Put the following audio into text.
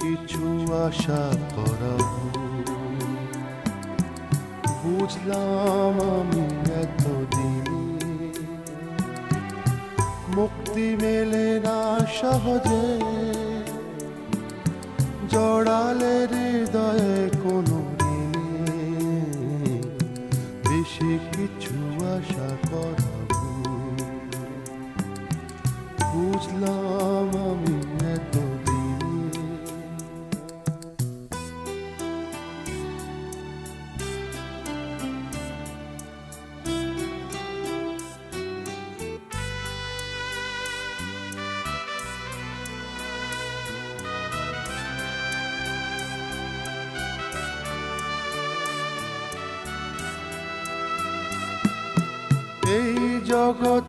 কিছু আশা করা বুঝলাম আমি এতদিন। মুক্তি মেলে না সহজে। জড়ালে হৃদয়ে কোনো বেশি কিছু আশা করা জগৎ